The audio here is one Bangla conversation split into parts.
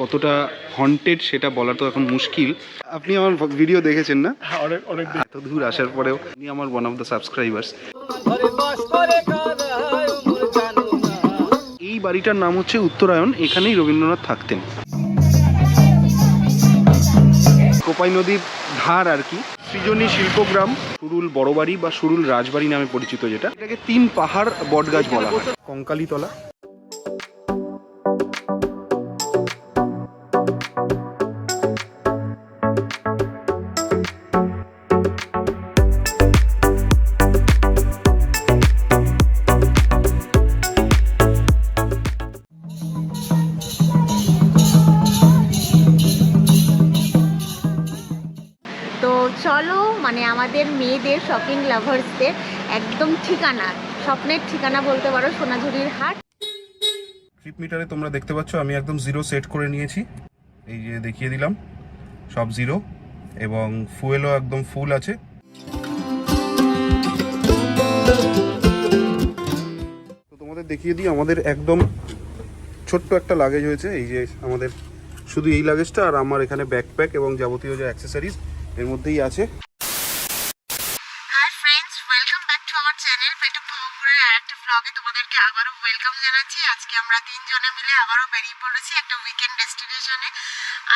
কতটা হন্টেড সেটা বলা তো এখন মুশকিল। আপনি আমার ভিডিও দেখেছেন না? অনেক অনেক এত দূর আসার পরেও আপনি আমার ওয়ান অফ দ্য সাবস্ক্রাইবার্স এই বাড়িটার নাম হচ্ছে উত্তরায়ণ এখানেই রবীন্দ্রনাথ থাকতেন। কোপাই নদীর ধার আর কি। সৃজনী শিল্পগ্রাম সুরুল বড়বাড়ি বা সুরুল রাজবাড়ি নামে পরিচিত যেটা। এটাকে তিন পাহাড় বটগাছ বলা হয়। কঙ্কালীতলা। শপিং লাভার্সদের একদম ঠিকানা, স্বপ্নের ঠিকানা বলতে পারো, সোনাঝুরির হাট। ট্রিপ মিটারে তোমরা দেখতে পাচ্ছ, আমি একদম জিরো সেট করে নিয়েছি। এই যে দেখিয়ে দিলাম, সব জিরো এবং ফুয়েলও একদম ফুল আছে। তো তোমাদের দেখিয়ে দিই, আমাদের একদম ছোট্ট একটা লাগেজ হয়েছে। এই যে আমাদের শুধু এই লাগেজটা আর আমার এখানে ব্যাকপ্যাক এবং যাবতীয় যে অ্যাক্সেসরিজ এর মধ্যেই আছে। ওয়েলকাম আজকে আমরা তিনজনে মিলে আবারও বেরিয়ে পড়েছি একটা উইকেন্ড ডেস্টিনেশনে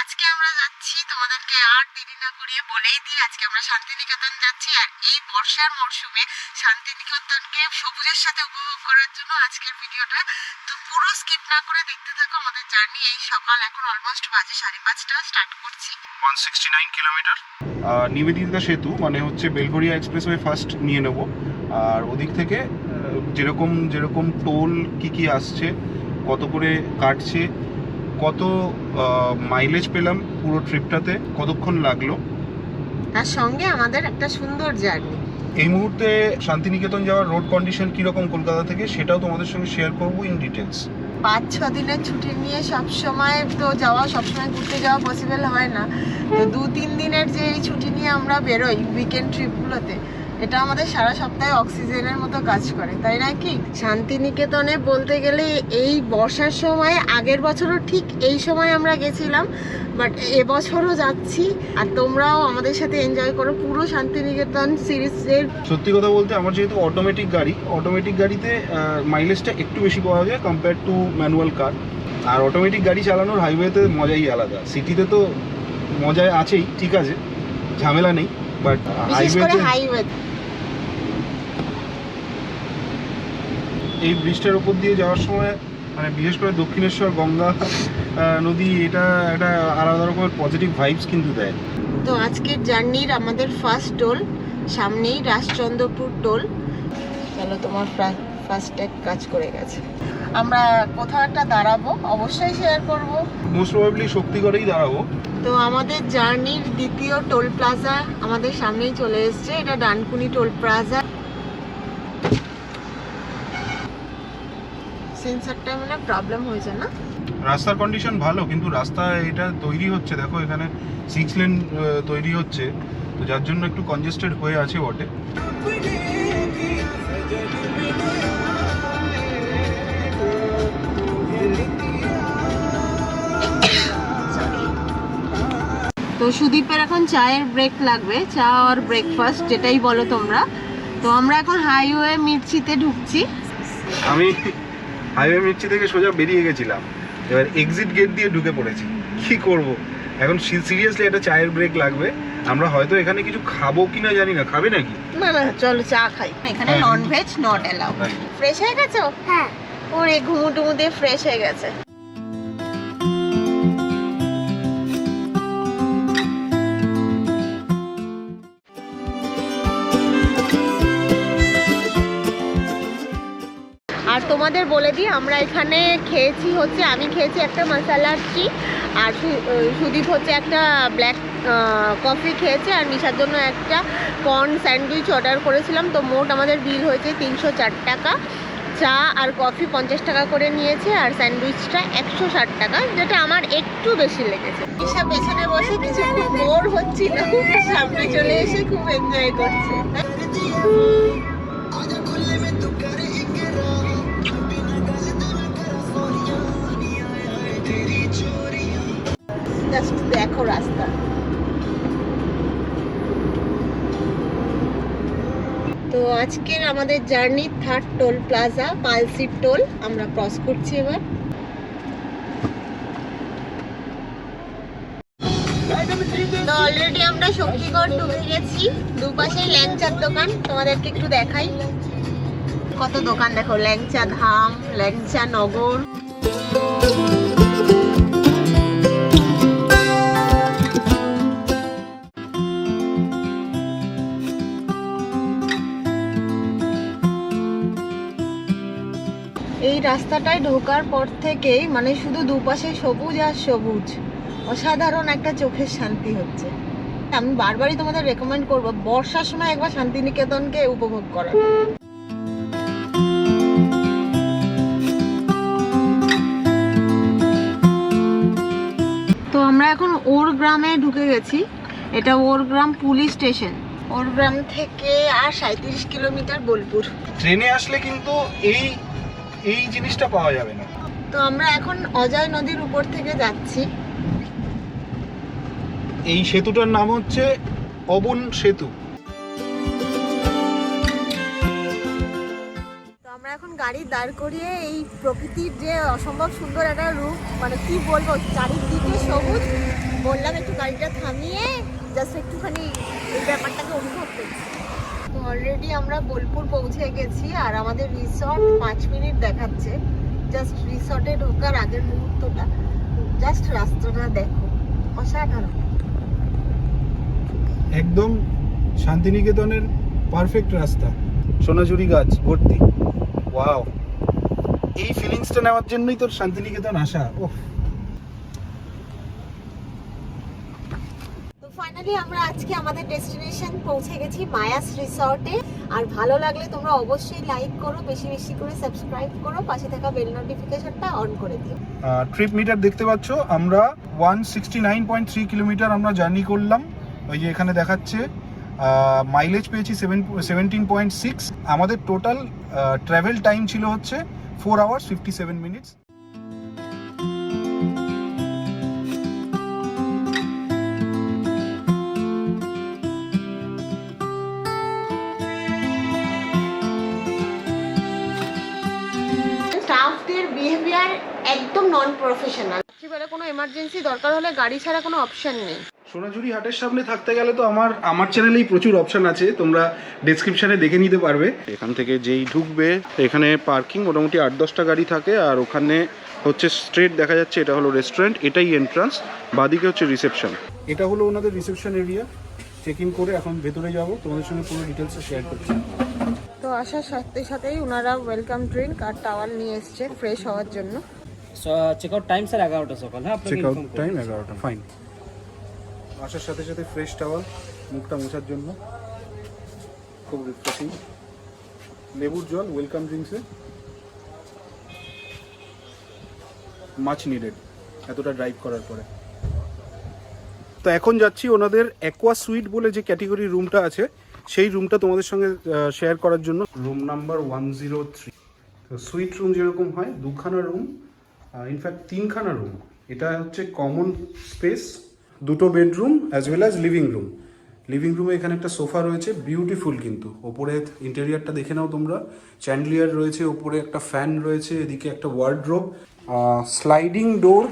আজকে আমরা যাচ্ছি তোমাদেরকে আর দেরি না করিয়ে বলেই দিই আজকে আমরা শান্তিনিকেতন যাচ্ছি আর এই বর্ষার মরশুমে শান্তিনিকেতনকে সবুজের সাথে উপভোগ করার জন্য আজকের ভিডিওটা। তো পুরো স্কিপ না করে দেখতে থাকো আমাদের জার্নি এই সকাল এখন অলমোস্ট বাজে সাড়ে পাঁচটা স্টার্ট করছি। One sixty nine kilometre Nivedita Setu মানে হচ্ছে বেলগড়িয়া এক্সপ্রেসওয়ে ফার্স্ট নিয়ে নেব। আর ওদিক থেকে যেরকম যেরকম টোল কি কি আসছে কত করে কাটছে কত মাইলেজ পেলাম পুরো ট্রিপটাতে কতক্ষণ লাগল? তার সঙ্গে আমাদের একটা সুন্দর জার্নি এই মুহূর্তে শান্তিনিকেতন যাওয়ার রোড কন্ডিশন কীরকম কলকাতা থেকে সেটাও তোমাদের সঙ্গে শেয়ার করব ইন ডিটেলস পাঁচ ছ দিনের ছুটি নিয়ে সব সময় তো যাওয়া সবসময় ঘুরতে যাওয়া পসিবল হয় না। তো দু তিন দিনের যে এই ছুটি নিয়ে আমরা বেরোই উইকেন্ড ট্রিপগুলোতে এটা আমাদের সারা সপ্তাহে অক্সিজেনের মতো কাজ করে তাই না কি? শান্তিনিকেতনে বলতে গেলে এই বর্ষার সময় আগের বছরও ঠিক এই সময় আমরা গেছিলাম বাট এবছরও যাচ্ছি আর তোমরাও আমাদের সাথে এনজয় করো পুরো শান্তিনিকেতন সিরিজের। সত্যি কথা বলতে আমার যেহেতু অটোমেটিক গাড়ি অটোমেটিক গাড়িতে মাইলেজটা একটু বেশি পাওয়া যায় কম্পেয়ার টু ম্যানুয়াল কার আর অটোমেটিক গাড়ি চালানোর হাইওয়েতে মজাই আলাদা। সিটিতে তো মজায় আছেই ঠিক আছে ঝামেলা নেই। বাট হাইওয়ে এই ব্রিজটার উপর দিয়ে যাওয়ার সময় মানে বিশেষ করে দক্ষিণেশ্বর গঙ্গা নদী এটা একটা আলাদা রকমের পজিটিভ ভাইবস কিন্তু দেয়। তো আজকের জার্নির আমাদের ফার্স্ট টোল সামনেই রাজচন্দ্রপুর টোল চলো তোমার ফার্স্ট ট্যাগ কাজ করে গেছে। আমরা কোথাও একটা দাঁড়াবো অবশ্যই শেয়ার করব। মোস্ট প্রবাবলি শক্তিগড়েই দাঁড়াবো। তো আমাদের জার্নির দ্বিতীয় টোল প্লাজা আমাদের সামনেই চলে এসছে। এটা ডানকুনি টোল প্লাজা। সেন্সারটা মানে প্রবলেম হয়েছে না? রাস্তার কন্ডিশন ভালো, কিন্তু রাস্তা এটা তৈরি হচ্ছে। দেখো, এখানে সিক্স লেন তৈরি হচ্ছে। তো যার জন্য একটু কনজেস্টেড হয়ে আছে বটে। তো সুদীপের এখন চায়ের ব্রেক লাগবে চা আর ব্রেকফাস্ট যেটাই বলো তোমরা। তো আমরা এখন হাইওয়ে মির্চিতে ঢুকছি। আমি হাইওয়ে মির্চি থেকে সোজা বেরিয়ে গেছিলাম। এবার এক্সিট গেট দিয়ে ঢুকে পড়েছি। কি করব? এখন সিরিয়াসলি একটা চায়ের ব্রেক লাগবে। আমরা হয়তো এখানে কিছু খাব কিনা জানি না। খাবে নাকি? না না চলো চা খাই। এখানে। Non veg not Right. Fresh হয়ে গেছো? হ্যাঁ। ওরে ঘুমু টুমু দিয়ে ফ্রেশ হয়ে গেছে। তোমাদের বলে দিই, আমরা এখানে খেয়েছি হচ্ছে, আমি খেয়েছি একটা মশালা টি আর সুদীপ হচ্ছে একটা ব্ল্যাক কফি খেয়েছে, আর মিশার জন্য একটা কর্ন স্যান্ডউইচ অর্ডার করেছিলাম। তো মোট আমাদের বিল হয়েছে তিনশো চার টাকা। চা আর কফি পঞ্চাশ টাকা করে নিয়েছে, আর স্যান্ডউইচটা একশো ষাট টাকা, যেটা আমার একটু বেশি লেগেছে। ঈশা পেছনে বসে কিছু খুব বোর হচ্ছিল, সামনে চলে এসে খুব এনজয় করছে। জাস্ট দেখো রাস্তা। তো আজকের আমাদের জার্নি থার্ড টোল প্লাজা, পালসির টোল, আমরা ক্রস করছি এবার। তো অলরেডি আমরা শক্তিগড় ঢুকে গেছি। দুপাশে ল্যাংচার দোকান, তোমাদেরকে একটু দেখাই। কত দোকান দেখো? ল্যাংচা ধাম, ল্যাংচা নগর। এই রাস্তাটায় ঢোকার পর থেকেই মানে শুধু দুপাশে সবুজ আর সবুজ। অসাধারণ একটা চোখের শান্তি হচ্ছে। আমি বারবারই তোমাদের রেকমেন্ড করব, বর্ষার সময় একবার শান্তিনিকেতনকে উপভোগ করার। তো আমরা এখন ওর গ্রামে ঢুকে গেছি। এটা ওর গ্রাম পুলিশ স্টেশন। ওর গ্রাম থেকে আর সাঁত্রিশ কিলোমিটার বোলপুর। ট্রেনে আসলে কিন্তু এই এই জিনিসটা পাওয়া যাবে না। তো আমরা এখন অজয় নদীর উপর থেকে যাচ্ছি। এই সেতুটার নাম হচ্ছে অবন সেতু। তো আমরা এখন গাড়ি দাঁড় করিয়ে এই প্রকৃতির যে অসম্ভব সুন্দর একটা রূপ মানে কি বলব চারিদিকে সবুজ। বললাম একটু গাড়িটা থামিয়ে জাস্ট একটুখানি এই ব্যাপারটাকে অনুভব করছি। অলরেডি আমরা বোলপুর পৌঁছে গেছি আর আমাদের রিসর্ট পাঁচ মিনিট দেখাচ্ছে। জাস্ট রিসর্টে ঢোকার আগের মুহূর্তটা। জাস্ট রাস্তাটা দেখো। অসাধারণ। একদম শান্তিনিকেতনের পারফেক্ট রাস্তা। সোনাঝুরি গাছ, ভর্তি। ওয়াও এই ফিলিংসটা নেওয়ার জন্যই তোর শান্তিনিকেতন আসা। ওহ ফাইনালি আমরা আজকে আমাদের ডেস্টিনেশন পৌঁছে গেছি মায়াস রিসর্টে। আর ভালো লাগলে তোমরা অবশ্যই লাইক করো, বেশি বেশি করে সাবস্ক্রাইব করো, পাশে থাকা বেল নোটিফিকেশনটা অন করে দিও। ট্রিপ মিটার দেখতে পাচ্ছ, আমরা one sixty nine point three kilometre আমরা জার্নি করলাম। ওই যে এখানে দেখাচ্ছে মাইলেজ পেয়েছি সেভেন সেভেন্টিন পয়েন্ট সিক্স আমাদের টোটাল ট্রাভেল টাইম ছিল হচ্ছে four hours fifty seven minutes non professional এবারে কোনো এমার্জেন্সি দরকার হলে গাড়ি ছাড়া কোনো অপশন নেই। সোনাঝুরি হাটের সামনে থাকতে গেলে তো আমার আমার চ্যানেলেই প্রচুর অপশন আছে তোমরা ডেসক্রিপশনে দেখে নিতে পারবে। এখান থেকে যেই ঢুকবে এখানে পার্কিং মোটামুটি আট দশটা গাড়ি থাকে আর ওখানে হচ্ছে স্ট্রেট দেখা যাচ্ছে এটা হলো রেস্টুরেন্ট এটাই এন্ট্রান্স বাদিকে হচ্ছে রিসেপশন এটা হলো ওনাদের রিসেপশন এরিয়া চেক ইন করে এখন ভেতরে যাব তোমাদের সঙ্গে পুরো ডিটেলসে শেয়ার করছি। তো আসার সাথে সাথেই ওনারা ওয়েলকাম ড্রিঙ্ক আর টাওয়াল নিয়ে এসছে ফ্রেশ হওয়ার জন্য। চেক আউট টাইম স্যার এগারোটা সকাল হ্যাঁ আপনাকে চেক আউট inform করব। টাইম এগারোটা ফাইন আসার সাথে সাথে ফ্রেশ টাওয়াল মুখটা মোছার জন্য। খুব রিফ্রেশিং লেবুর জল ওয়েলকাম ড্রিঙ্কসে মাছ নিডেড এতটা ড্রাইভ করার পরে। তো এখন যাচ্ছি ওনাদের অ্যাকোয়া সুইট বলে যে ক্যাটেগরি রুমটা আছে সেই রুমটা তোমাদের সঙ্গে শেয়ার করার জন্য। Room number one zero three তো সুইট রুম যেরকম হয় দুখানা রুম ইনফ্যাক্ট তিনখানা রুম এটা হচ্ছে কমন স্পেস দুটো bedroom as well as living room living রুমে এখানে একটা সোফা রয়েছে বিউটিফুল কিন্তু। ওপরে ইন্টেরিয়ারটা দেখে নাও তোমরা। চ্যান্ডলিয়ার রয়েছে, ওপরে একটা ফ্যান রয়েছে, এদিকে একটা ওয়ার্ড্রোব স্লাইডিং ডোর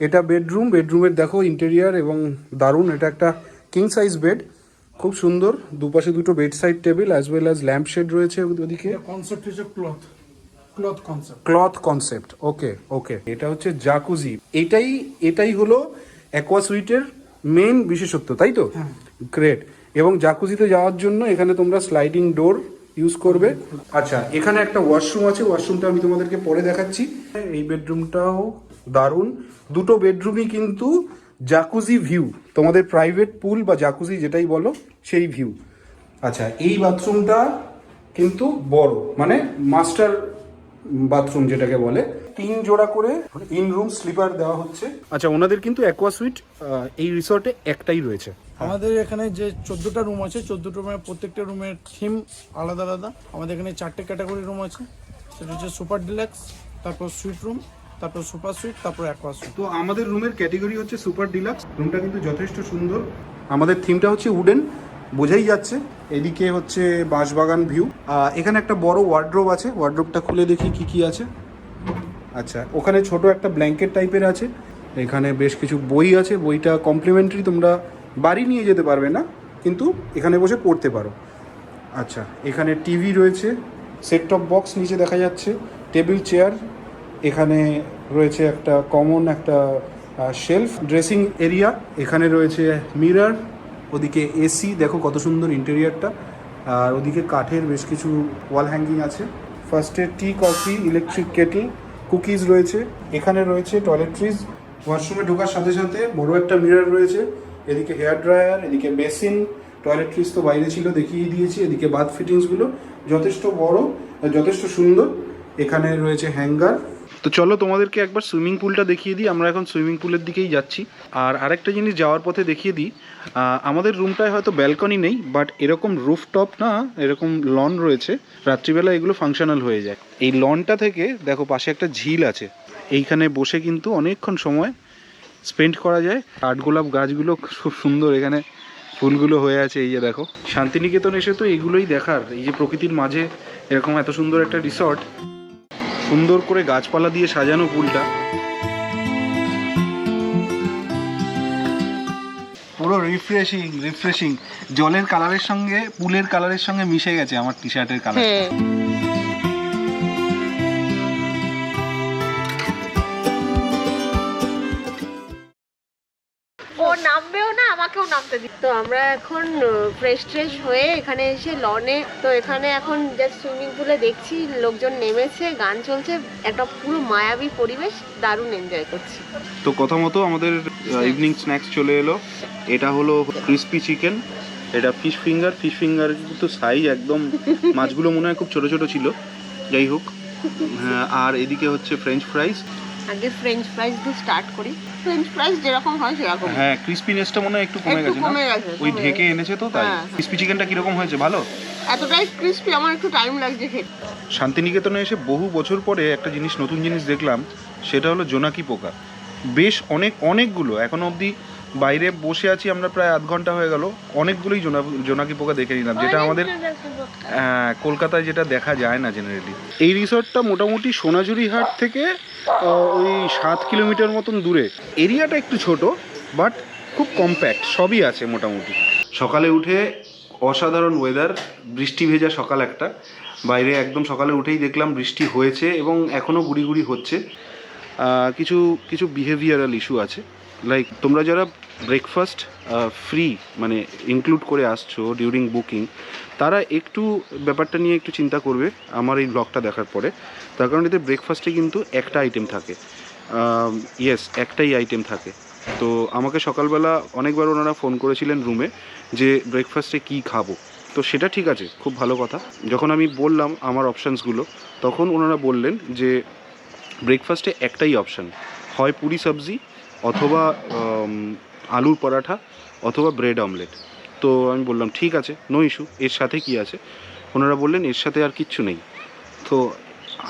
এটা বেডরুম বেডরুমের দেখো ইন্টেরিয়ার এবং দারুণ। এটা একটা কিং সাইজ বেড খুব সুন্দর। দুপাশে দুটো bed side table as well as lamp shade রয়েছে ওদিকে concept cloth cloth concept cloth concept okay okay এটা হচ্ছে জাকুজি এটাই এটাই হলো অ্যাকোয়া সুইটের মেন বিশেষত্ব তাই তো? গ্রেট এবং জাকুজিতে যাওয়ার জন্য এখানে তোমরা স্লাইডিং ডোর ইউজ করবে। আচ্ছা এখানে একটা ওয়াশরুম আছে। ওয়াশরুমটা আমি তোমাদেরকে পরে দেখাচ্ছি। এই বেডরুমটাও দারুণ। দুটো বেডরুমই কিন্তু জাকুজি ভিউ তোমাদের প্রাইভেট পুল বা জাকুজি যেটাই বলো সেই ভিউ আচ্ছা এই বাথরুমটা কিন্তু বড়। মানে মাস্টার বাথরুম যেটাকে বলে। তিন জোড়া করে ইন রুম স্লিপার দেওয়া হচ্ছে। আচ্ছা ওনাদের কিন্তু অ্যাকোয়া সুইট এই রিসর্টে একটাই রয়েছে। আমাদের এখানে যে চোদ্দোটা রুম আছে চোদ্দোটা রুমের প্রত্যেকটা রুমের থিম আলাদা আলাদা। আমাদের এখানে চারটে ক্যাটাগরি রুম আছে। সেটা হচ্ছে সুপার ডিলাক্স তারপর সুইট রুম তারপর সুপার সুইট তারপর অ্যাকোয়া সুইট তো আমাদের রুমের ক্যাটেগরি হচ্ছে সুপার ডিলাক্স রুমটা কিন্তু যথেষ্ট সুন্দর। আমাদের থিমটা হচ্ছে উডেন বোঝাই যাচ্ছে। এদিকে হচ্ছে বাঁশবাগান ভিউ এখানে একটা বড় ওয়ার্ড্রোব আছে। ওয়ার্ড্রোবটা খুলে দেখি কি কি আছে। আচ্ছা ওখানে ছোট একটা ব্ল্যাঙ্কেট টাইপের আছে। এখানে বেশ কিছু বই আছে। বইটা কমপ্লিমেন্টারি তোমরা বাড়ি নিয়ে যেতে পারবে না, কিন্তু এখানে বসে পড়তে পারো। আচ্ছা এখানে টিভি রয়েছে। সেট টপ বক্স নিচে দেখা যাচ্ছে। টেবিল চেয়ার এখানে রয়েছে একটা কমন একটা শেলফ ড্রেসিং এরিয়া এখানে রয়েছে মিরর ওদিকে এসি দেখো কত সুন্দর ইন্টেরিয়ারটা আর ওদিকে কাঠের বেশ কিছু ওয়াল হ্যাঙ্গিং আছে। ফার্স্টে tea coffee electric kettle cookies রয়েছে। এখানে রয়েছে টয়লেট্রিজ ওয়াশরুমে ঢোকার সাথে সাথে বড় একটা মিরর রয়েছে। এদিকে হেয়ার ড্রায়ার এদিকে বেসিন টয়লেট্রিজ তো বাইরে ছিল, দেখিয়ে দিয়েছি। এদিকে বাথ ফিটিংসগুলো যথেষ্ট বড়, যথেষ্ট সুন্দর। এখানে রয়েছে হ্যাঙ্গার তো চলো তোমাদেরকে একবার সুইমিং পুলটা দেখিয়ে দিই, আমরা এখন সুইমিং পুলের দিকেই যাচ্ছি। আর আরেকটা জিনিস যাওয়ার পথে দেখিয়ে দিই আমাদের রুমটায় হয়তো ব্যালকনি নেই, বাট এরকম রুফটপ না, এরকম লন রয়েছে, রাত্রিবেলা এগুলো ফাংশনাল হয়ে যায়। এই লনটা থেকে দেখো পাশে একটা ঝিল আছে, এইখানে বসে কিন্তু অনেকক্ষণ সময় স্পেন্ড করা যায়। কাঠগোলাপ গাছগুলো খুব সুন্দর, এখানে ফুলগুলো হয়ে আছে, এই যে দেখো। শান্তিনিকেতন এসে তো এগুলোই দেখার, এই যে প্রকৃতির মাঝে এরকম এত সুন্দর একটা রিসর্ট সুন্দর করে গাছপালা দিয়ে সাজানো পুলটা পুরো রিফ্রেশিং রিফ্রেশিং জলের কালারের সঙ্গে পুলের কালারের সঙ্গে মিশে গেছে আমার টি। শার্টের কালার নামতে দিত তো আমরা এখন ফ্রেশ ট্রেশ হয়ে এখানে এসে লনে তো এখানে এখন জাস্ট সুইমিং পুলে দেখছি লোকজন নেমেছে গান চলছে একটা পুরো মায়াবী পরিবেশ দারুণ এনজয় করছি। তো কথা মতো আমাদের ইভিনিং স্ন্যাক্স চলে এলো। এটা হলো ক্রিস্পি চিকেন এটা ফিশ ফিঙ্গার ফিশ ফিঙ্গার কিন্তু সাইজ একদম মাছগুলো মনে হয় খুব ছোট ছোট ছিল। যাই হোক আর এদিকে হচ্ছে ফ্রেঞ্চ ফ্রাইস আগে ফ্রেঞ্চ ফ্রাইজ দিয়ে স্টার্ট করি। ফ্রেঞ্চ ফ্রাইজ যেরকম হয় সেরকম। হ্যাঁ ক্রিস্পিনেসটা মনে হয় একটু কমে গেছে না? কমে গেছে, ওই ঢেকে এনেছে তো তাই? ক্রিসপি ক্রিস্পি চিকেনটা কীরকম হয়েছে ভালো? এতটাই ক্রিস্পি আমার একটু টাইম লাগছে খেতে। শান্তিনিকেতনে এসে বহু বছর পরে একটা জিনিস নতুন জিনিস দেখলাম সেটা হলো জোনাকি পোকা। বেশ অনেক অনেকগুলো এখনও অবধি বাইরে বসে আছি আমরা প্রায় আধ ঘণ্টা হয়ে গেল। অনেকগুলোই জোনা- জোনাকি পোকা দেখে নিলাম। যেটা আমাদের কলকাতায় যেটা দেখা যায় না জেনারেলি এই রিসর্টটা মোটামুটি সোনাঝুরি হাট থেকে ওই সাত কিলোমিটার মতন দূরে। এরিয়াটা একটু ছোট বাট খুব কম্প্যাক্ট সবই আছে মোটামুটি। সকালে উঠে অসাধারণ ওয়েদার বৃষ্টি ভেজা সকাল একটা। বাইরে একদম সকালে উঠেই দেখলাম বৃষ্টি হয়েছে এবং এখনও গুড়ি গুড়ি হচ্ছে। কিছু কিছু বিহেভিয়ারাল ইস্যু আছে। লাইক তোমরা যারা ব্রেকফাস্ট ফ্রি মানে ইনক্লুড করে আসছো ডিউরিং বুকিং তারা একটু ব্যাপারটা নিয়ে একটু চিন্তা করবে আমার এই ব্লগটা দেখার পরে। তার কারণ এতে ব্রেকফাস্টে কিন্তু একটা আইটেম থাকে। ইয়েস একটাই আইটেম থাকে। তো আমাকে সকালবেলা অনেকবার ওনারা ফোন করেছিলেন রুমে যে ব্রেকফাস্টে কী খাব। তো সেটা ঠিক আছে, খুব ভালো কথা। যখন আমি বললাম আমার অপশানসগুলো তখন ওনারা বললেন যে ব্রেকফাস্টে একটাই অপশান হয় পুরি সবজি অথবা আলুর পরাঠা অথবা ব্রেড অমলেট তো আমি বললাম, ঠিক আছে নো ইস্যু এর সাথে কি আছে? ওনারা বললেন, এর সাথে আর কিচ্ছু নেই। তো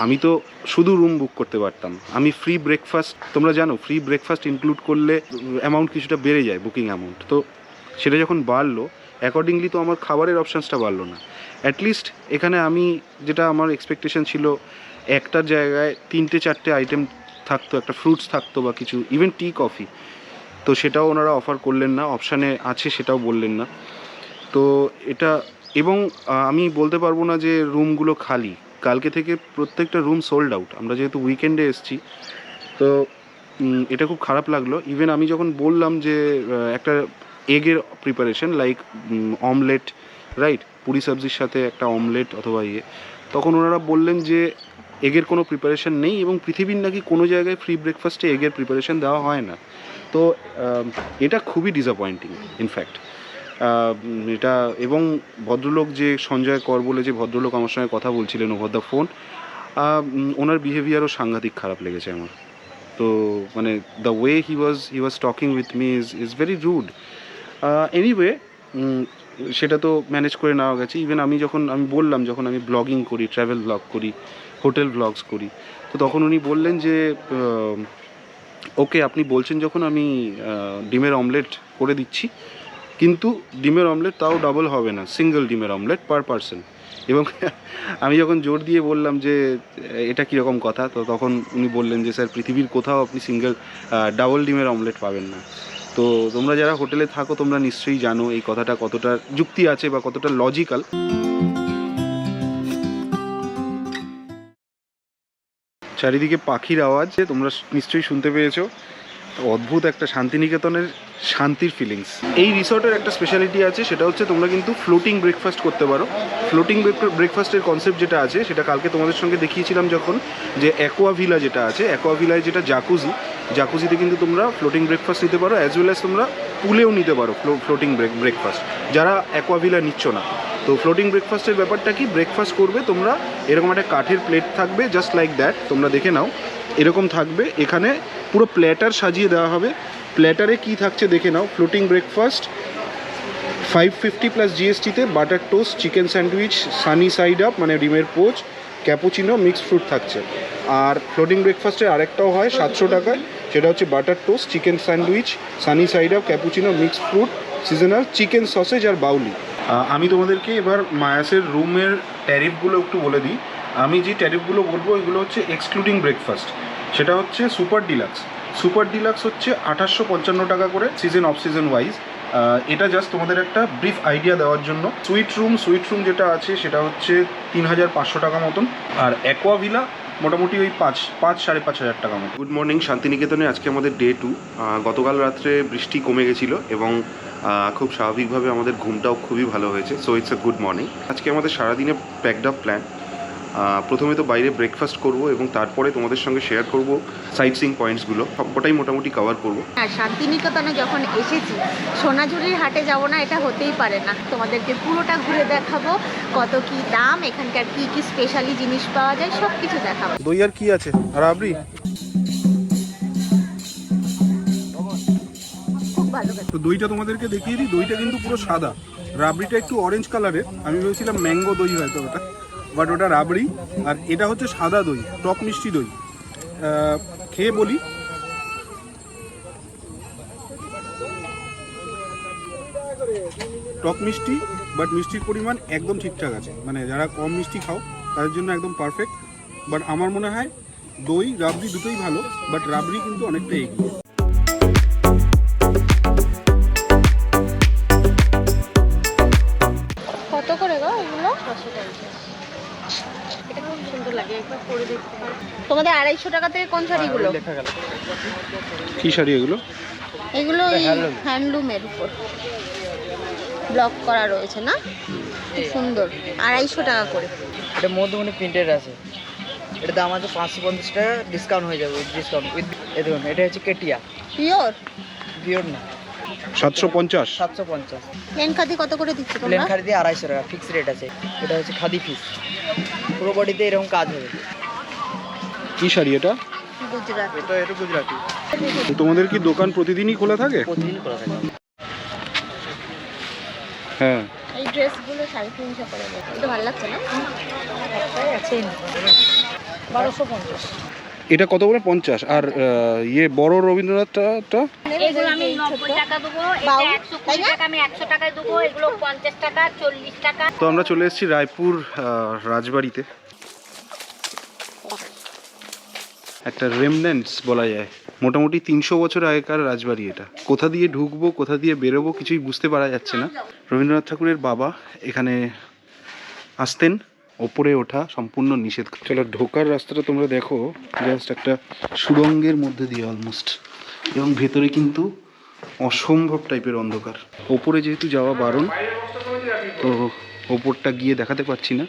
আমি তো শুধু রুম বুক করতে পারতাম। আমি ফ্রি ব্রেকফাস্ট তোমরা জানো ফ্রি ব্রেকফাস্ট ইনক্লুড করলে অ্যামাউন্ট কিছুটা বেড়ে যায় বুকিং অ্যামাউন্ট তো সেটা যখন বাড়লো অ্যাকর্ডিংলি তো আমার খাবারের অপশানসটা বাড়লো না। অ্যাটলিস্ট এখানে আমি যেটা আমার এক্সপেকটেশন ছিল, একটার জায়গায় তিনটে, চারটে আইটেম থাকতো, একটা ফ্রুটস থাকতো বা কিছু ইভেন টি কফি তো সেটাও ওনারা অফার করলেন না অপশানে আছে সেটাও বললেন না। তো এটা, এবং আমি বলতে পারব না যে রুমগুলো খালি। কালকে থেকে প্রত্যেকটা রুম সোল্ড আউট আমরা যেহেতু উইকেন্ডে এসেছি, তো এটা খুব খারাপ লাগল। ইভেন আমি যখন বললাম যে একটা এগের preparation like omelette right puri সবজির সাথে একটা অমলেট অথবা ইয়ে তখন ওনারা বললেন যে এগের কোনো প্রিপারেশন নেই এবং পৃথিবীর নাকি কোনো জায়গায় ফ্রি ব্রেকফাস্টে এগের প্রিপারেশন দেওয়া হয় না। তো এটা খুবই ডিসঅ্যাপয়েন্টিং ইনফ্যাক্ট এটা এবং ভদ্রলোক যে সঞ্জয় কর বলে যে ভদ্রলোক আমার সঙ্গে কথা বলছিলেন ওভার দ্য ফোন ওনার বিহেভিয়ারও সাংঘাতিক খারাপ লেগেছে আমার। তো মানে the way he was he was talking with me is is very rude anyway সেটা তো ম্যানেজ করে নেওয়া গেছে। ইভেন আমি যখন, আমি বললাম, যখন আমি ব্লগিং করি ট্রাভেল ব্লগ করি হোটেল ব্লগস করি। তো তখন উনি বললেন যে ওকে আপনি বলছেন যখন আমি ডিমের অমলেট করে দিচ্ছি, কিন্তু ডিমের অমলেট তাও ডাবল হবে না সিঙ্গেল ডিমের অমলেট পার পারসন এবং আমি যখন জোর দিয়ে বললাম যে, এটা কীরকম কথা, তো তখন উনি বললেন যে, স্যার, পৃথিবীর কোথাও আপনি সিঙ্গেল ডাবল ডিমের অমলেট পাবেন না। তো তোমরা যারা হোটেলে থাকো, তোমরা নিশ্চয়ই জানো এই কথাটা কতটা যুক্তি আছে বা কতটা লজিক্যাল চারিদিকে পাখির আওয়াজ, তোমরা নিশ্চয়ই শুনতে পেয়েছ। অদ্ভুত একটা শান্তিনিকেতনের শান্তির ফিলিংস এই রিসর্টের একটা স্পেশালিটি আছে, সেটা হচ্ছে তোমরা কিন্তু ফ্লোটিং ব্রেকফাস্ট করতে পারো। ফ্লোটিং ব্রেকফাস্টের কনসেপ্ট যেটা আছে, সেটা কালকে তোমাদের সঙ্গে দেখিয়েছিলাম যখন, যে অ্যাকোয়া ভিলা যেটা আছে অ্যাকোয়া ভিলায় যেটা জাকুজি জাকুজিতে কিন্তু তোমরা ফ্লোটিং ব্রেকফাস্ট নিতে পারো অ্যাজ ওয়েল অ্যাজ তোমরা পুলেও নিতে পারো ফ্লোটিং ব্রেকফাস্ট যারা অ্যাকোয়া ভিলা নিচ্ছ না তো ফ্লোটিং ব্রেকফাস্টের ব্যাপারটা কি? ব্রেকফাস্ট করবে তোমরা, এরকম একটা কাঠের প্লেট থাকবে জাস্ট লাইক দ্যাট তোমরা দেখে নাও। এরকম থাকবে, এখানে পুরো প্ল্যাটার সাজিয়ে দেওয়া হবে। প্ল্যাটারে কি থাকছে দেখে নাও floating breakfast five fifty plus জিএসটিতে butter toast chicken sandwich sunny side up মানে ডিমের পোচ ক্যাপুচিনো মিক্সড ফ্রুট থাকছে। আর ফ্লোটিং ব্রেকফাস্টের আরেকটাও হয়, সাতশো টাকায়, সেটা হচ্ছে butter toast chicken sandwich sunny side up cappuccino mixed fruit seasonal chicken sausage আর বাউলি। আমি তোমাদেরকে এবার মায়াসের রুমের ট্যারিফগুলো একটু বলে দিই। আমি যে ট্যারিফগুলো বলব, এগুলো হচ্ছে এক্সক্লুডিং ব্রেকফাস্ট সেটা হচ্ছে সুপার ডিলাক্স সুপার ডিলাক্স হচ্ছে আঠাশশো পঞ্চান্ন টাকা করে সিজন অফ সিজন ওয়াইজ এটা জাস্ট তোমাদের একটা ব্রিফ আইডিয়া দেওয়ার জন্য। সুইট রুম সুইট রুম যেটা আছে, সেটা হচ্ছে তিন হাজার পাঁচশো টাকা মতন। আর অ্যাকোয়াভিলা মোটামুটি ওই পাঁচ পাঁচ, সাড়ে পাঁচ হাজার টাকা মতো গুড মর্নিং শান্তিনিকেতনে আজকে আমাদের ডে টু গতকাল রাত্রে বৃষ্টি কমে গেছিল এবং খুব স্বাভাবিকভাবে আমাদের ঘুমটাও খুবই ভালো হয়েছে so it's a good morning আজকে আমাদের সারাদিনে প্যাকড আপ প্ল্যান প্রথমে তো বাইরে ব্রেকফাস্ট করব এবং তারপরে তোমাদের সঙ্গে শেয়ার করব সাইট সিং পয়েন্টসগুলো সবকটাই মোটামুটি কভার করব। হ্যাঁ শান্তিনিকেতনে যখন এসেছি সোনাঝুরির হাটে যাব না এটা হতেই পারে না। তোমাদেরকে পুরোটা ঘুরে দেখাবো কত কি দাম এখানকার কি কি স্পেশালি জিনিস পাওয়া যায় সব কিছু দেখাবো। দই আর কি আছে? আর আবরি? তো দইটা তোমাদেরকে দেখিয়ে দিই। দইটা কিন্তু পুরো সাদা। রাবড়িটা একটু অরেঞ্জ কালারের আমি ভেবেছিলাম ম্যাঙ্গো দই হয়তো ওটা। বাট ওটা রাবড়ি। আর এটা হচ্ছে সাদা দই, টক মিষ্টি দই। খেয়ে বলি। টক মিষ্টি বাট মিষ্টির পরিমাণ একদম ঠিকঠাক আছে। মানে যারা কম মিষ্টি খাও, তাদের জন্য একদম পারফেক্ট বাট আমার মনে হয় দই, রাবড়ি দুটোই ভালো বাট রাবড়ি কিন্তু অনেকটা এগিয়ে। তোমাদের আড়াইশো টাকা থেকে কোন শাড়িগুলো? কি শাড়ি এগুলো? এগুলো হ্যান্ডলুমের উপর। ব্লক করা রয়েছে না? খুব সুন্দর। আড়াইশো টাকা করে। এটা মধ্যমণি প্রিন্টের আছে। এটা দাম আছে পাঁচশো পঞ্চাশ টাকা ডিসকাউন্ট হয়ে যাবে ডিসকাউন্ট উইথ এ দেখুন এটা হচ্ছে কেটিয়া। পিওর পিওর না। সাতশো পঞ্চাশ? সাতশো পঞ্চাশ। প্লেন খাদি কত করে দিচ্ছ প্লেন খাদি দিয়ে আড়াইশো টাকা ফিক্স রেট আছে। এটা হচ্ছে খাদি ফিস পুরো বডিতে এরকম কাজ হবে। কি শাড়ি এটা? গুজরাট। এটা এটা গুজরাটি। তোমাদের কি দোকান প্রতিদিনই খোলা থাকে? প্রতিদিন করা থাকে। হ্যাঁ। এই ড্রেসগুলো সাড়ে তিনশো করে দেয় এটা ভালো লাগছে না? বারোশো পঞ্চাশ। এটা কত করে? পঞ্চাশ। আর ইয়ে বড় রবীন্দ্রনাথটা? এগুলো আমি নব্বই টাকা দেবো। এটা একশো তাই কুড়ি না? টাকা আমি একশো টাকায় দেবো। এগুলো পঞ্চাশ টাকা চল্লিশ টাকা। তো আমরা চলে এসেছি রায়পুর রাজবাড়িতে। একটা রেমনেন্টস বলা যায়। মোটামুটি তিনশো বছর আগেকার রাজবাড়ি এটা। কোথা দিয়ে ঢুকবো, কোথা দিয়ে বেরোবো কিছুই বুঝতে পারা যাচ্ছে না। রবীন্দ্রনাথ ঠাকুরের বাবা এখানে আসতেন, ওপরে ওঠা সম্পূর্ণ নিষেধ। চলো, ঢোকার রাস্তাটা তোমরা দেখো। জাস্ট একটা সুড়ঙ্গের মধ্যে দিয়ে অলমোস্ট এবং ভেতরে কিন্তু অসম্ভব টাইপের অন্ধকার। ওপরে যেহেতু যাওয়া বারণ, তো ওপরটা গিয়ে দেখাতে পারছি না।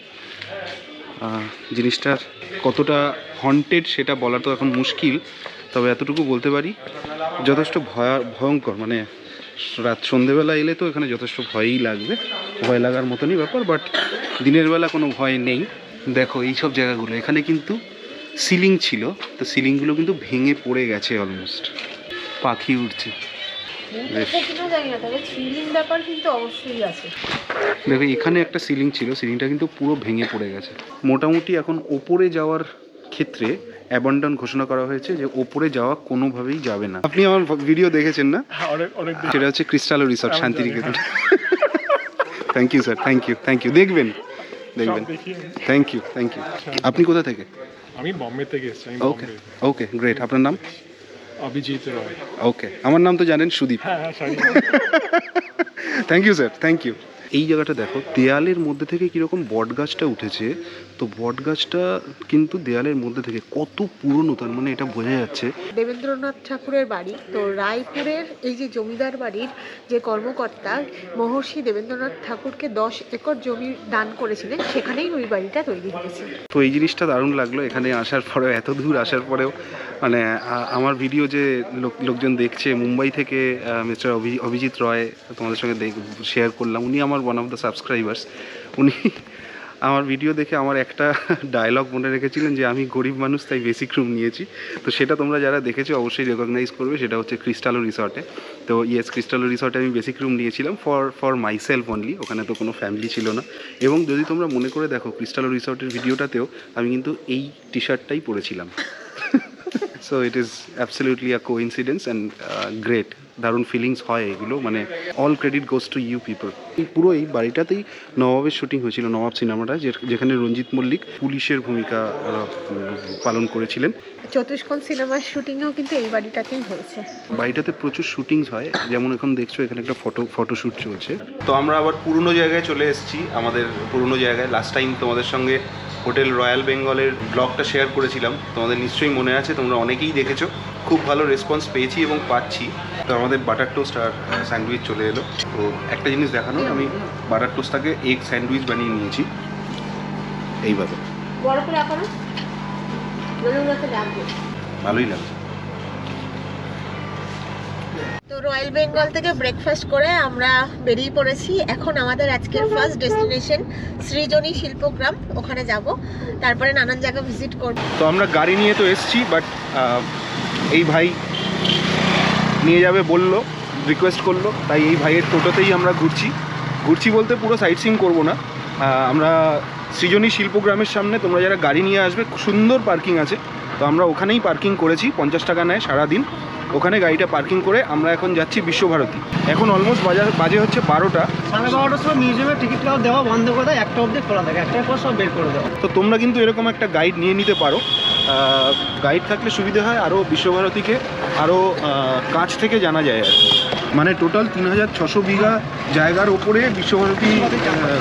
জিনিসটার কতটা হন্টেড সেটা বলা তো এখন মুশকিল, তবে এতটুকু বলতে পারি, যথেষ্ট ভয়া, ভয়ঙ্কর মানে রাত সন্ধেবেলা এলে তো এখানে যথেষ্ট ভয়ই লাগবে, ভয় লাগার মতনই ব্যাপার বাট দিনের বেলা কোনো ভয় নেই। দেখো এই সব জায়গাগুলো, এখানে কিন্তু সিলিং ছিল, তো সিলিংগুলো কিন্তু ভেঙে পড়ে গেছে অলমোস্ট পাখি উঠছে কিনা জানি না তবে থ্রিলিং ব্যাপার কিন্তু অবশ্যই আছে। দেখো এখানে একটা সিলিং ছিল সিলিংটা কিন্তু পুরো ভেঙে পড়ে গেছে। মোটামুটি এখন ওপরে যাওয়ার ক্ষেত্রে অ্যাবান্ডন ঘোষণা করা হয়েছে যে ওপরে যাওয়া কোনোভাবেই যাবে না। আপনি আমার ভিডিও দেখেছেন না? অনেক অনেক সেটা হচ্ছে Cristalo resort Santiniketan. Thank you sir thank you thank you দেখবেন দেখবেন। থ্যাংক ইউ থ্যাংক ইউ আপনি কোথা থেকে? আমি বম্বে থেকে এসেছি ওকে ওকে গ্রেট আপনার নাম? অভিজিৎ রয়। ওকে আমার নাম তো জানেন সুদীপ। হ্যাঁ হ্যাঁ thank you sir thank you এই জায়গাটা দেখো দেয়ালের মধ্যে থেকে কীরকম বট গাছটা উঠেছে তো বট গাছটা কিন্তু দেয়ালের মধ্যে থেকে কত পুরনো তার মানে এটা বোঝা যাচ্ছে। দেবেন্দ্রনাথ ঠাকুরের বাড়ি তো রায়পুরের এই যে জমিদার বাড়ির যে কর্মকর্তা মহর্ষি দেবেন্দ্রনাথ ঠাকুরকে দশ একর জমি দান করেছিলেন সেখানেই ওই বাড়িটা তৈরি হয়েছে। তো এই জিনিসটা দারুণ লাগল এখানে আসার পরেও এত দূর আসার পরেও। মানে আমার ভিডিও যে লোক, লোকজন দেখছে, মুম্বাই থেকে মিস্টার অভিজিৎ রয় তোমাদের সঙ্গে শেয়ার করলাম। উনি আমার ওয়ান অফ দ্য সাবস্ক্রাইবার্স উনি আমার ভিডিও দেখে আমার একটা ডায়লগ মনে রেখেছিলেন যে, আমি গরিব মানুষ, তাই বেসিক রুম নিয়েছি। তো সেটা তোমরা যারা দেখেছ, অবশ্যই রেকগনাইজ করবে। সেটা হচ্ছে ক্রিস্টালো রিসর্টে তো ইয়েস ক্রিস্টালো রিসর্টে আমি বেসিক রুম নিয়েছিলাম for for myself only ওখানে তো কোনো ফ্যামিলি ছিল না। এবং যদি তোমরা মনে করে দেখো ক্রিস্টালো রিসর্টের ভিডিওটাতেও আমি কিন্তু এই টি শার্টটাই পরেছিলাম। So it is absolutely a coincidence and great দারুণ ফিলিংস হয় এগুলো মানে all credit goes to you people পুরো এই বাড়িটাতেই নবাবের শুটিং হয়েছিল নবাব সিনেমাটা যে- যেখানে রঞ্জিত মল্লিক পুলিশের ভূমিকা পালন করেছিলেন। চতুষ্কোণ সিনেমার শুটিংও কিন্তু এই বাড়িটাতেই হয়েছে। বাড়িটাতে প্রচুর শুটিংস হয়। যেমন এখন দেখছ এখানে একটা ফটো ফটোশ্যুট চলছে। তো আমরা আবার পুরনো জায়গায় চলে এসেছি আমাদের পুরনো জায়গায়। লাস্ট টাইম তোমাদের সঙ্গে হোটেল রয়্যাল বেঙ্গলের ব্লগটা শেয়ার করেছিলাম। তোমাদের নিশ্চয়ই মনে আছে তোমরা অনেকেই দেখেছ। খুব ভালো রেসপন্স পেয়েছি এবং পাচ্ছি। তো আমাদের বাটার টোস্ট আর স্যান্ডউইচ চলে এলো। তো একটা জিনিস দেখানো আমি বাটার টোস্টটাকে এগ স্যান্ডউইচ বানিয়ে নিয়েছি। এইভাবে ভালোই লাগছে। তো রয়্যাল বেঙ্গল থেকে ব্রেকফাস্ট করে আমরা বেরিয়ে পড়েছি। এখন আমাদের আজকের ফার্স্ট ডেস্টিনেশন সৃজনী শিল্পগ্রাম, ওখানে যাব। তারপরে নানান জায়গা ভিজিট করব। তো আমরা গাড়ি নিয়ে তো এসছি বাট এই ভাই নিয়ে যাবে বলল রিকোয়েস্ট করল, তাই এই ভাইয়ের টোটোতেই আমরা ঘুরছি। ঘুরছি বলতে পুরো সাইট সিং করব না। আমরা সৃজনী শিল্পগ্রামের সামনে তোমরা যারা গাড়ি নিয়ে আসবে, সুন্দর পার্কিং আছে। তো আমরা ওখানেই পার্কিং করেছি, পঞ্চাশ টাকা নেয় সারাদিন। ওখানে গাড়িটা পার্কিং করে আমরা এখন যাচ্ছি বিশ্বভারতী। এখন অলমোস্ট বাজার বাজে হচ্ছে বারোটা। সাড়ে বারোটার সময় মিউজিয়ামের টিকিট কাউ দেওয়া বন্ধ করে দেয় একটা অবধি খোলা থাকে একটার পর সব বের করে দেওয়া। তো তোমরা কিন্তু এরকম একটা গাইড নিয়ে নিতে পারো। গাইড থাকলে সুবিধা হয় আরও বিশ্বভারতীকে আরও কাছ থেকে জানা যায় আর কি। মানে টোটাল তিন হাজার ছশো বিঘা জায়গার ওপরে বিশ্বভারতী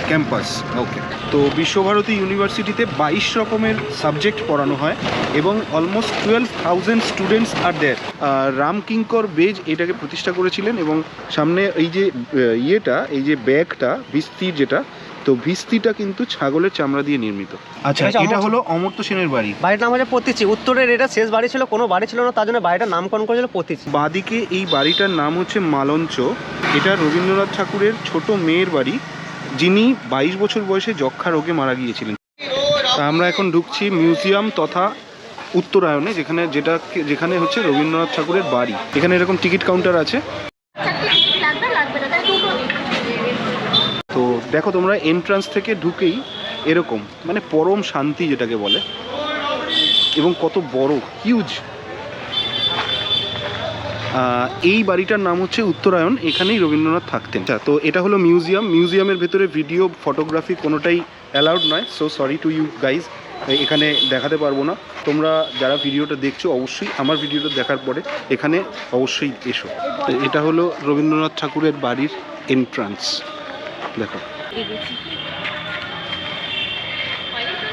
ক্যাম্পাস ওকে তো বিশ্বভারতী ইউনিভার্সিটিতে বাইশ রকমের সাবজেক্ট পড়ানো হয় এবং অলমোস্ট টুয়েলভ থাউজেন্ড স্টুডেন্টস আর দেয় রামকিঙ্কর বেজ এটাকে প্রতিষ্ঠা করেছিলেন এবং সামনে এই যে ইয়েটা এই যে ব্যাগটা ভিস্তির যেটা তো ভিস্তিটা কিন্তু ছাগলের চামড়া দিয়ে নির্মিত। আচ্ছা এটা হলো অমর্ত্য সেনের বাড়ি। বাড়ির নাম হচ্ছে পতিচি। উত্তরের এটা শেষ বাড়ি ছিল কোনো বাড়ি ছিল না তার জন্য বাড়িটার নামকরণ করেছিল পতিচি। বাদিকে এই বাড়িটার নাম হচ্ছে মালঞ্চ। এটা রবীন্দ্রনাথ ঠাকুরের ছোট মেয়ের বাড়ি যিনি বাইশ বছর বয়সে যক্ষা রোগে মারা গিয়েছিলেন। তা আমরা এখন ঢুকছি মিউজিয়াম তথা উত্তরায়ণে যেখানে যেটা যেখানে হচ্ছে রবীন্দ্রনাথ ঠাকুরের বাড়ি। এখানে এরকম টিকিট কাউন্টার আছে লাগবে লাগবে না তাই দুটো তো দেখো তোমরা এন্ট্রান্স থেকে ঢুকেই এরকম মানে পরম শান্তি যেটাকে বলে এবং কত বড় হিউজ এই বাড়িটার নাম হচ্ছে উত্তরায়ণ এখানেই রবীন্দ্রনাথ থাকতেন। আচ্ছা, তো এটা হলো মিউজিয়াম মিউজিয়ামের ভেতরে ভিডিও ফটোগ্রাফি কোনোটাই অ্যালাউড নয় so sorry to you guys এখানে দেখাতে পারব না। তোমরা যারা ভিডিওটা দেখছ অবশ্যই আমার ভিডিওটা দেখার পরে এখানে অবশ্যই এসো। এটা হলো রবীন্দ্রনাথ ঠাকুরের বাড়ির এন্ট্রান্স দেখো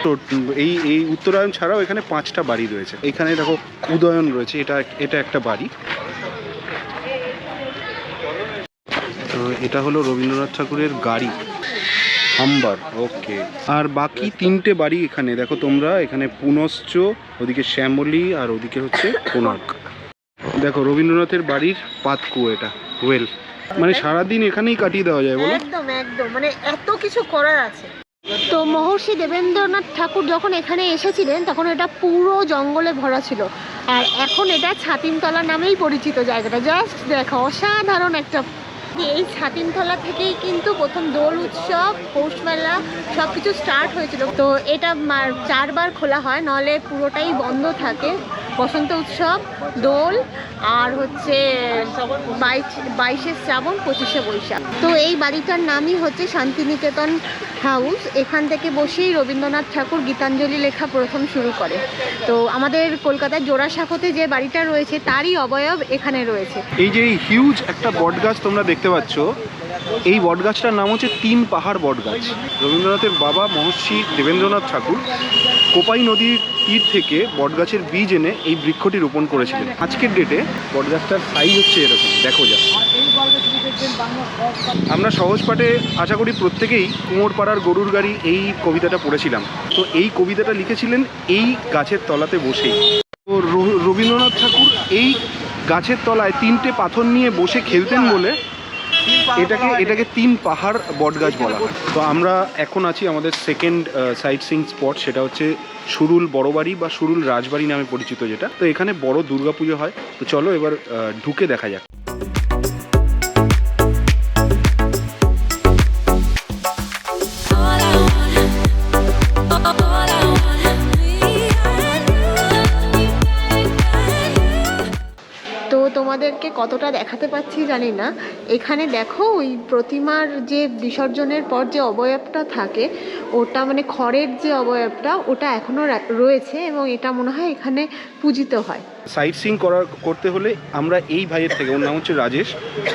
তো এই এই উত্তরায়ণ ছাড়াও এখানে পাঁচটা বাড়ি রয়েছে। এখানে দেখো উদয়ন রয়েছে এটা এটা একটা বাড়ি। তো এটা হলো রবীন্দ্রনাথ ঠাকুরের গাড়ি হাম্বার ওকে। আর বাকি তিনটে বাড়ি এখানে দেখো তোমরা এখানে পুনশ্চ ওদিকে শ্যামলী আর ওদিকে হচ্ছে কোনার্ক দেখো রবীন্দ্রনাথের বাড়ির পাতকু এটা ওয়েল। মানে সারাদিন এখানেই কাটিয়ে দেওয়া যায় বলো একদম একদম। মানে এত কিছু করার আছে। তো মহর্ষি দেবেন্দ্রনাথ ঠাকুর যখন এখানে এসেছিলেন, তখন এটা পুরো জঙ্গলে ভরা ছিল। আর এখন এটা ছাতিমতলা নামেই পরিচিত জায়গাটা। জাস্ট দেখো, অসাধারণ একটা এই ছাতিমতলা থেকেই কিন্তু প্রথম দোল উৎসব, পৌষ মেলা সব কিছু স্টার্ট হয়েছিল। তো এটা চারবার খোলা হয় নাহলে পুরোটাই বন্ধ থাকে। বসন্ত উৎসব, দোল আর হচ্ছে বাইশ শ্রাবণ, পঁচিশে বৈশাখ। তো এই বাড়িটার নামই হচ্ছে শান্তিনিকেতন হাউস। এখান থেকে বসেই রবীন্দ্রনাথ ঠাকুর গীতাঞ্জলি লেখা প্রথম শুরু করে। তো আমাদের কলকাতার জোড়াসাঁকোতে যে বাড়িটা রয়েছে, তারই অবয়ব এখানে রয়েছে। এই যে হিউজ একটা বট গাছ তোমরা দেখতে পাচ্ছ, এই বট গাছটার নাম হচ্ছে তিন পাহাড় বট গাছ রবীন্দ্রনাথের বাবা মহর্ষি দেবেন্দ্রনাথ ঠাকুর কোপাই নদীর তীর থেকে বটগাছের বীজ এনে এই বৃক্ষটি রোপণ করেছিলেন। আজকের ডেটে বটগাছটার সাইজ হচ্ছে এরকম, দেখো যা। আমরা সহজ পাঠে আশা করি প্রত্যেকেই কুমোরপাড়ার গরুর গাড়ি এই কবিতাটা পড়েছিলাম। তো এই কবিতাটা লিখেছিলেন এই গাছের তলাতে বসেই। তো রবীন্দ্রনাথ ঠাকুর এই গাছের তলায় তিনটে পাথর নিয়ে বসে খেলতেন বলে এটাকে এটাকে তিন পাহাড় বটগাছ বলা হয়। তো আমরা এখন আছি আমাদের সেকেন্ড সাইট সিং স্পট সেটা হচ্ছে সুরুল বড়বাড়ি বা সুরুল রাজবাড়ি নামে পরিচিত যেটা। তো এখানে বড় দুর্গাপুজো হয়। তো চলো এবার আহ, ঢুকে দেখা যাক। তোমাদেরকে কতটা দেখাতে পাচ্ছি জানি না। এখানে দেখো ওই প্রতিমার যে বিসর্জনের পর যে অবয়বটা থাকে, ওটা মানে খড়ের যে অবয়বটা, ওটা এখনও রয়েছে এবং এটা মনে হয় এখানে পূজিত হয়। সাইট সিং করার করতে হলে আমরা এই ভাইয়ের থেকে ওর নাম হচ্ছে রাজেশ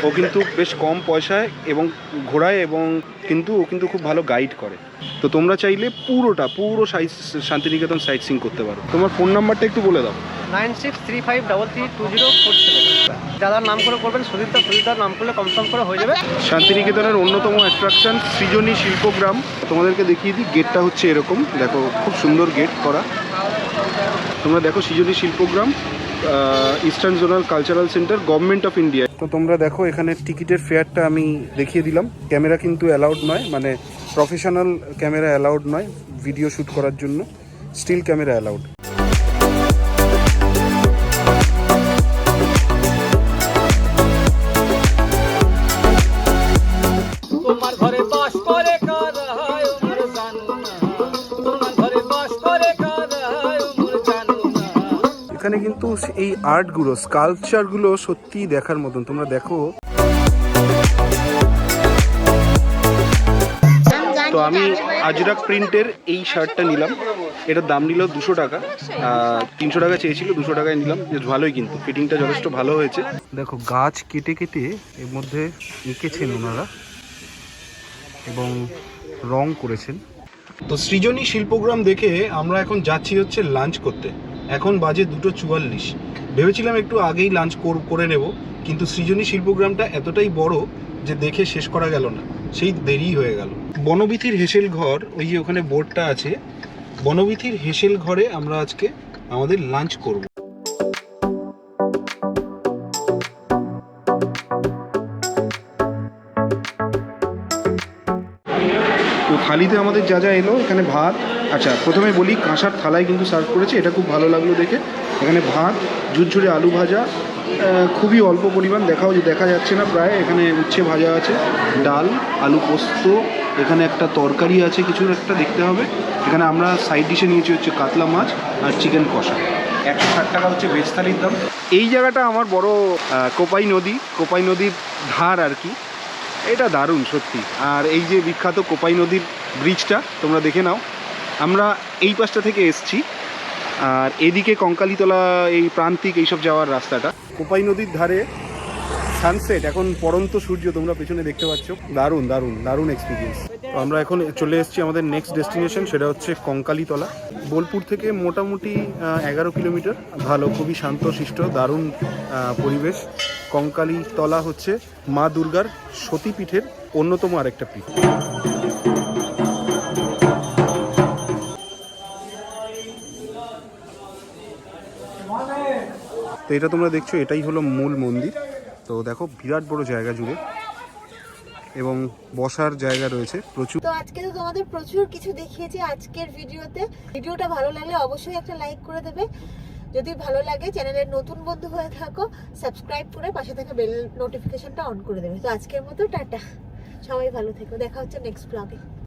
ও কিন্তু বেশ কম পয়সায় এবং ঘোরায় এবং কিন্তু ও কিন্তু খুব ভালো গাইড করে। তো তোমরা চাইলে পুরোটা পুরো সাইট শান্তিনিকেতন সাইট সিং করতে পারো। তোমার ফোন নাম্বারটা একটু বলে দাও। Nine six three five double three two zero four দাদার নাম করে করবেন সুদীপ্তা সুদীপ্তার নাম করলে কনফার্ম করে হয়ে যাবে। শান্তিনিকেতনের অন্যতম অ্যাট্রাকশন সৃজনী শিল্পগ্রাম। তোমাদেরকে দেখিয়ে দিই গেটটা হচ্ছে এরকম। দেখো খুব সুন্দর গেট করা। তোমরা দেখো Srijani Shilpagram eastern zonal cultural centre government of India তো তোমরা দেখো, এখানে টিকিটের ফেয়ারটা আমি দেখিয়ে দিলাম। ক্যামেরা কিন্তু অ্যালাউড নয় মানে প্রফেশনাল ক্যামেরা অ্যালাউড নয় ভিডিও শ্যুট করার জন্য। স্টিল ক্যামেরা অ্যালাউড কিন্তু এই আর্টগুলো স্কাল্পচারগুলো সত্যিই দেখার মতন। তোমরা দেখো। তো আমি আজরাক প্রিন্টের এই শার্টটা নিলাম। এটার দাম নিল দুশো টাকা। তিনশো টাকা চেয়েছিল দুশো টাকায় নিলাম। বেশ ভালোই কিন্তু ফিটিংটা যথেষ্ট ভালো হয়েছে। দেখো গাছ কেটে কেটে এর মধ্যে এঁকেছেন ওনারা এবং রং করেছেন। তো সৃজনী শিল্পগ্রাম দেখে আমরা এখন যাচ্ছি হচ্ছে লাঞ্চ করতে। এখন বাজে দুটো চুয়াল্লিশ। ভেবেছিলাম একটু আগেই লাঞ্চ করে নেব, কিন্তু সৃজনী শিল্পগ্রামটা এতটাই বড় যে দেখে শেষ করা গেল না। সেই দেরি হয়ে গেল। বনবিথির হেসেল ঘর, ওই যে ওখানে বোর্ডটা আছে, বনবিথির হেসেল ঘরে আমরা আজকে আমাদের লাঞ্চ করব। থালিতে আমাদের যা যা এলো, এখানে ভাত। আচ্ছা প্রথমে বলি কাঁসার থালায় কিন্তু সার্ভ করেছে, এটা খুব ভালো লাগল দেখে। এখানে ভাত, ঝুরঝুরে আলু ভাজা খুবই অল্প পরিমাণ, দেখাও যে দেখা যাচ্ছে না প্রায়, এখানে উচ্ছে ভাজা আছে, ডাল, আলু পোস্ত, এখানে একটা তরকারি আছে, কিছু একটা দেখতে হবে। এখানে আমরা সাইড ডিশে নিয়েছি হচ্ছে কাতলা মাছ আর চিকেন কষা। একশো ষাট টাকা হচ্ছে ভেজ থালির দাম। এই জায়গাটা আমার বড় কোপাই নদী, কোপাই নদীর ধার আর কি। এটা দারুণ, সত্যি। আর এই যে বিখ্যাত কোপাই নদীর ব্রিজটা, তোমরা দেখে নাও। আমরা এই পাশটা থেকে এসছি। আর এদিকে কঙ্কালিতলা, এই প্রান্তিক এইসব যাওয়ার রাস্তাটা। কোপাই নদীর ধারে সানসেট এখন পরন্ত সূর্য তোমরা পেছনে দেখতে পাচ্ছ। দারুণ দারুণ দারুণ এক্সপিরিয়েন্স আমরা এখন চলে এসেছি আমাদের নেক্সট ডেস্টিনেশন সেটা হচ্ছে কঙ্কালীতলা। বোলপুর থেকে মোটামুটি এগারো কিলোমিটার। ভালো খুবই শান্তশিষ্ট দারুণ আহ, পরিবেশ। কঙ্কালীতলা হচ্ছে মা দুর্গার সতীপীঠের অন্যতম আরেকটা পীঠ। তো এটা তোমরা দেখছ এটাই হলো মূল মন্দির। তো দেখো, বিরাট বড় জায়গা জুড়ে এবং বসার জায়গা রয়েছে প্রচুর। তো আজকে তো তোমাদের প্রচুর কিছু দেখিয়েছি আজকের ভিডিওতে। ভিডিওটা ভালো লাগলে অবশ্যই একটা লাইক করে দেবে। যদি ভালো লাগে চ্যানেলের নতুন বন্ধু হয়ে থাকো, সাবস্ক্রাইব করে পাশে থাকা বেল নোটিফিকেশনটা অন করে দেবে। তো আজকের মতো, টাটা। সবাই ভালো থেকো। দেখা হচ্ছে নেক্সট ব্লগে